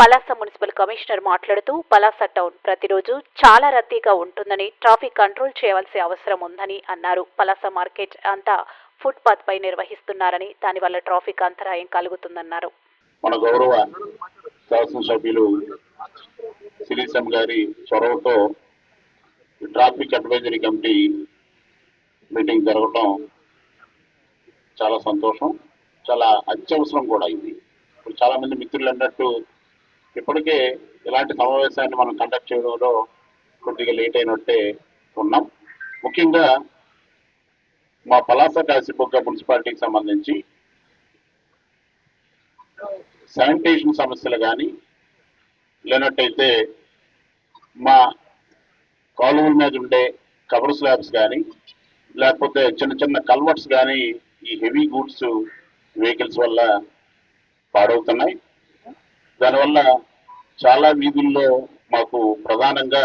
Palasa municipal commissioner మాట్లాడుతూ Palasa town ప్రతిరోజు చాలా రద్దీగా ఉంటుందని ట్రాఫిక్ కంట్రోల్ చేయవలసిన అవసరం ఉందని అన్నారు. పలాస మార్కెట్ అంతా ఫుట్పాత్ పై నిర్వహిస్తున్నారని దానివల్ల ట్రాఫిక్ అంతరాయం కలుగుతుందన్నారు. మన గౌరవ శాసనసభ్యులు శిరీశం గారి చొరవతో ట్రాఫిక్ అడ్వైజరీ కమిటీ మీటింగ్ జరగటం చాలా సంతోషం చాలా అత్యవసరం కూడా ఇది. ఇప్పుడు చాలా మంది మిత్రులు అన్నట్టు ఇప్పటికే ఇలాంటి సమావేశాన్ని మనం కండక్ట్ చేయడంలో కొద్దిగా లేట్ అయినట్టే ఉన్నాం. ముఖ్యంగా మా పలాస కాశీబొగ్గ మున్సిపాలిటీకి సంబంధించి శానిటేషన్ సమస్యలు కానీ లేనట్టయితే మా కాలువల మీద ఉండే కవర్ స్లాబ్స్ కానీ లేకపోతే చిన్న చిన్న కల్వర్ట్స్ కానీ ఈ హెవీ గూడ్స్ వెహికల్స్ వల్ల పాడవుతున్నాయి. దానివల్ల చాలా వీధుల్లో మాకు ప్రధానంగా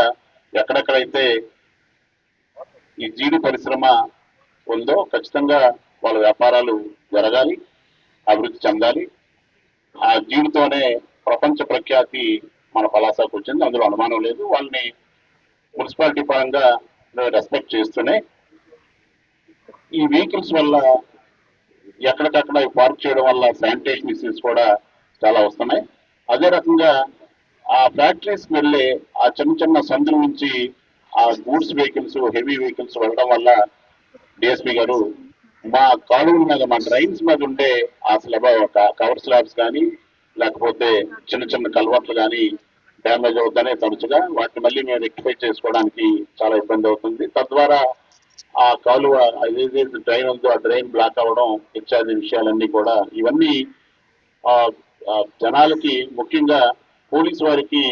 ఎక్కడెక్కడైతే ఈ జీడి పరిశ్రమ ఉందో ఖచ్చితంగా వాళ్ళ వ్యాపారాలు జరగాలి అభివృద్ధి చెందాలి. ఆ జీడితోనే ప్రపంచ ప్రఖ్యాతి మన పలాసాకు వచ్చింది. అందులో అనుమానం లేదు. వాళ్ళని మున్సిపాలిటీ పరంగా రెస్పెక్ట్ చేస్తూనే ఈ వెహికల్స్ వల్ల ఎక్కడికక్కడ పార్క్ చేయడం వల్ల శానిటేషన్ ఇష్యూస్ కూడా చాలా వస్తున్నాయి. అదే రకంగా ఆ ఫ్యాక్టరీస్కి వెళ్ళి ఆ చిన్న చిన్న సందుల నుంచి ఆ గూడ్స్ వెహికల్స్ హెవీ వెహికల్స్ వెళ్ళడం వల్ల డిఎస్పీ గారు మా కాలువల మీద మా డ్రైన్స్ మీద ఉండే ఆ స్లాబ్ కవర్ స్లాబ్స్ కానీ లేకపోతే చిన్న చిన్న కల్వర్ట్లు కానీ డ్యామేజ్ అవుతానే తరచుగా వాటిని మళ్ళీ మేము రెక్టిఫై చేసుకోవడానికి చాలా ఇబ్బంది అవుతుంది. తద్వారా ఆ కాలువ ఏదైతే డ్రైన్ ఉందో ఆ డ్రైన్ బ్లాక్ అవ్వడం ఇత్యాది విషయాలన్నీ కూడా ఇవన్నీ జనాలకి ముఖ్యంగా పోలీసు వారికి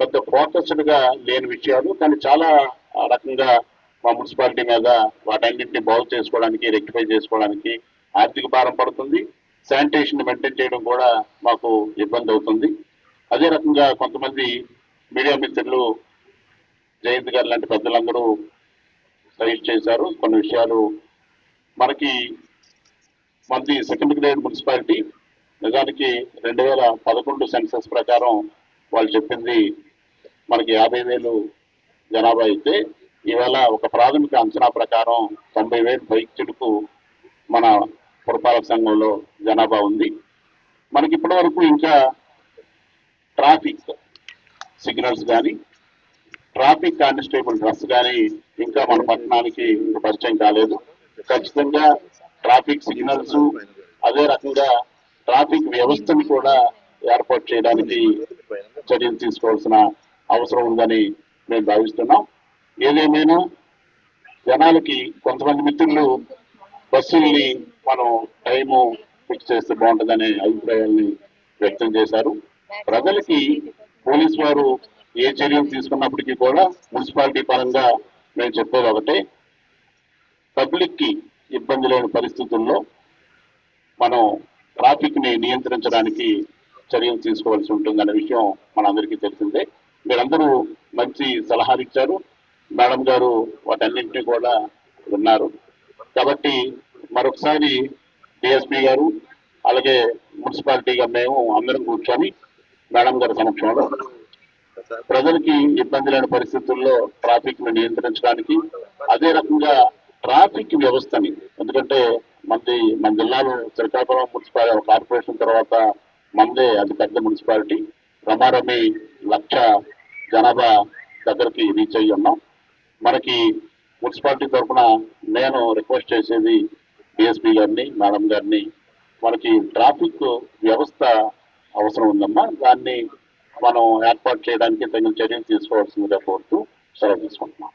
పెద్ద ఫోకస్డ్గా లేని విషయాలు కానీ చాలా రకంగా మా మున్సిపాలిటీ మీద వాటన్నింటినీ బాగు చేసుకోవడానికి రెక్టిఫై చేసుకోవడానికి ఆర్థిక భారం పడుతుంది. శానిటేషన్ మెయింటైన్ చేయడం కూడా మాకు ఇబ్బంది అవుతుంది. అదే రకంగా కొంతమంది మీడియా మిత్రులు జయంత్ గారు లాంటి పెద్దలందరూ సజెస్ట్ చేశారు. కొన్ని విషయాలు మనకి మనది సెకండ్ గ్రేడ్ మున్సిపాలిటీ నిజానికి రెండు వేల పదకొండు సెన్సస్ ప్రకారం వాళ్ళు చెప్పింది మనకి యాభై వేలు జనాభా అయితే ఇవాళ ఒక ప్రాథమిక అంచనా ప్రకారం తొంభై వేలు పైచులకు మన పురపాలక సంఘంలో జనాభా ఉంది. మనకి ఇప్పటి వరకు ఇంకా ట్రాఫిక్ సిగ్నల్స్ కానీ ట్రాఫిక్ కానిస్టేబుల్ డ్రెస్ కానీ ఇంకా మన పట్టణానికి పరిచయం కాలేదు. ఖచ్చితంగా ట్రాఫిక్ సిగ్నల్స్ అదే రకంగా ట్రాఫిక్ వ్యవస్థను కూడా ఏర్పాటు చేయడానికి చర్యలు తీసుకోవాల్సిన అవసరం ఉందని మేము భావిస్తున్నాం. ఏదేమైనా జనాలకి కొంతమంది మిత్రులు బస్సుల్ని మనం టైము ఫిక్స్ చేస్తే బాగుంటుందనే అభిప్రాయాల్ని వ్యక్తం చేశారు. ప్రజలకి పోలీస్ వారు ఏ చర్యలు తీసుకున్నప్పటికీ కూడా మున్సిపాలిటీ పరంగా మేము చెప్పేది ఒకటే. పబ్లిక్కి ఇబ్బంది లేని పరిస్థితుల్లో మనం ట్రాఫిక్ని నియంత్రించడానికి చర్యలు తీసుకోవాల్సి ఉంటుందనే విషయం మనందరికీ తెలిసిందే. మీరందరూ మంచి సలహాలు ఇచ్చారు. మేడం గారు వాటన్నింటినీ కూడా విన్నారు. కాబట్టి మరొకసారి డిఎస్పీ గారు అలాగే మున్సిపాలిటీగా మేము అందరం కూర్చొని మేడం గారి సమక్షంలో ప్రజలకి ఇబ్బంది లేని పరిస్థితుల్లో ట్రాఫిక్ను నియంత్రించడానికి అదే రకంగా ట్రాఫిక్ వ్యవస్థని ఎందుకంటే మంది మన జిల్లాలో శ్రీకాకుళం మున్సిపాలిటీ కార్పొరేషన్ తర్వాత మందే అతి పెద్ద మున్సిపాలిటీ. రమారమి లక్ష జనాభా దగ్గరికి రీచ్ అయ్యి ఉన్నాం. మనకి మున్సిపాలిటీ తరఫున నేను రిక్వెస్ట్ చేసేది డిఎస్పీ గారిని మేడం గారిని మనకి ట్రాఫిక్ వ్యవస్థ అవసరం ఉందమ్మా. దాన్ని మనం ఏర్పాటు చేయడానికి తగిన చర్యలు తీసుకోవాల్సిందిగా కోరుతూ సెలవు తీసుకుంటున్నాం.